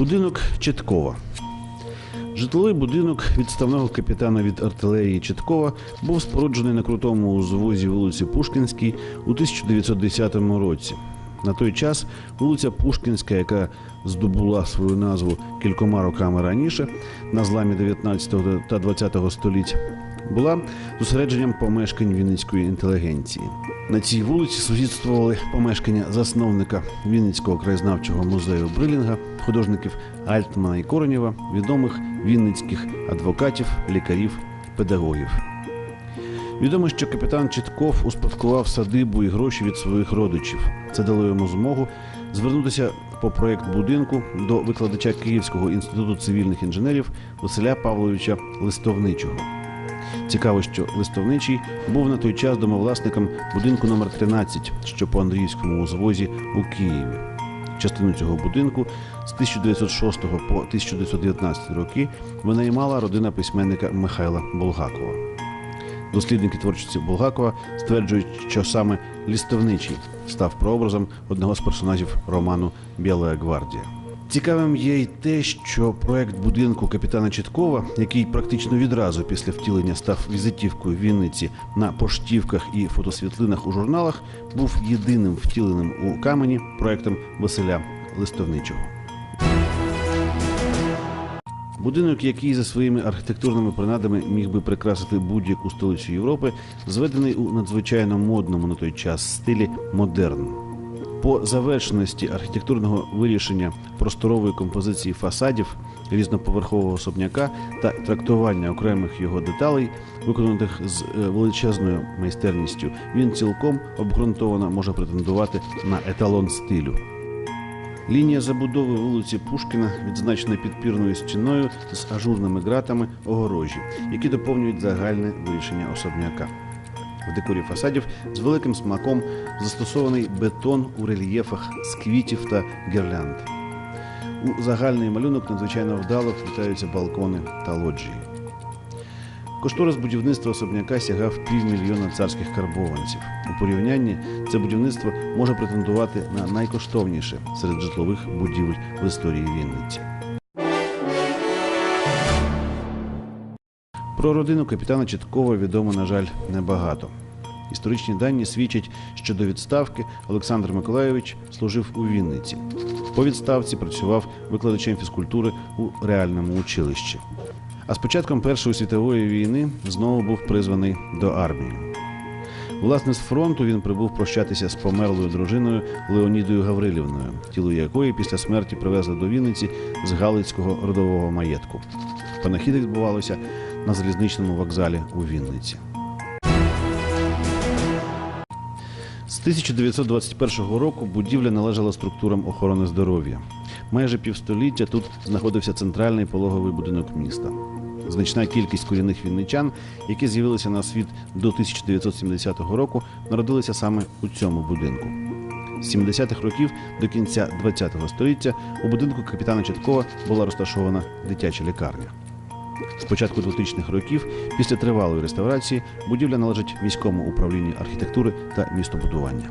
Будинок Чіткова. Житловий будинок відставного капітана від артилерії Чіткова був споруджений на крутому узвозі вулиці Пушкінській у 1910 році. На той час вулиця Пушкінська, яка здобула свою назву кількома роками раніше, на зламі 19 та 20 століть, була зосередженням помешкань вінницької інтелігенції. На цій вулиці сусідствували помешкання засновника Вінницького краєзнавчого музею Брилінга, художників Альтмана і Коронєва, відомих вінницьких адвокатів, лікарів, педагогів. Відомо, що капітан Чітков успадкував садибу і гроші від своїх родичів. Це дало йому змогу звернутися по проєкт будинку до викладача Київського інституту цивільних інженерів Василя Павловича Листовничого. Цікаво, що листовничий був на той час домовласником будинку номер 13, що по Андріївському узвозі у Києві. Частину цього будинку з 1906 по 1919 роки винаймала родина письменника Михайла Булгакова. Дослідники творчості Булгакова стверджують, що саме лістовничий став прообразом одного з персонажів роману Біла гвардія. Цікавим є й те, що проект будинку капітана Чіткова, який практично відразу після втілення став візитівкою Вінниці на поштівках і фотосвітлинах у журналах, був єдиним втіленим у камені проектом Василя Листовничого. Будинок, який за своїми архітектурними принадами міг би прикрасити будь-яку столицю Європи, зведений у надзвичайно модному на той час стилі модерн. По завершеності архітектурного вирішення просторової композиції фасадів різноповерхового особняка та трактування окремих його деталей, виконаних з е, величезною майстерністю, він цілком обґрунтовано може претендувати на еталон стилю. Лінія забудови вулиці Пушкіна відзначена підпірною стіною з ажурними ґратами огорожі, які доповнюють загальне вирішення особняка. В декорі фасадів з великим смаком застосований бетон у рельєфах з квітів та гірлянд. У загальний малюнок надзвичайно вдало вплітаються балкони та лоджії. Кошторис будівництва особняка сягав півмільйона царських карбованців. У порівнянні це будівництво може претендувати на найкоштовніше серед житлових будівель в історії Вінниці. Про родину капітана Чіткова відомо, на жаль, небагато. Історичні дані свідчать, що до відставки Олександр Миколайович служив у Вінниці. По відставці працював викладачем фізкультури у реальному училищі. А з початком Першої світової війни знову був призваний до армії. Власне, з фронту він прибув прощатися з померлою дружиною Леонідою Гаврилівною, тіло якої після смерті привезли до Вінниці з Галицького родового маєтку. Панахіди відбувалося на залізничному вокзалі у Вінниці. З 1921 року будівля належала структурам охорони здоров'я. Майже півстоліття тут знаходився центральний пологовий будинок міста. Значна кількість корінних вінничан, які з'явилися на світ до 1970 року, народилися саме у цьому будинку. З 70-х років до кінця ХХ століття у будинку капітана Чіткова була розташована дитяча лікарня. З початку 2000-х років, після тривалої реставрації, будівля належить міському управлінню архітектури та містобудування.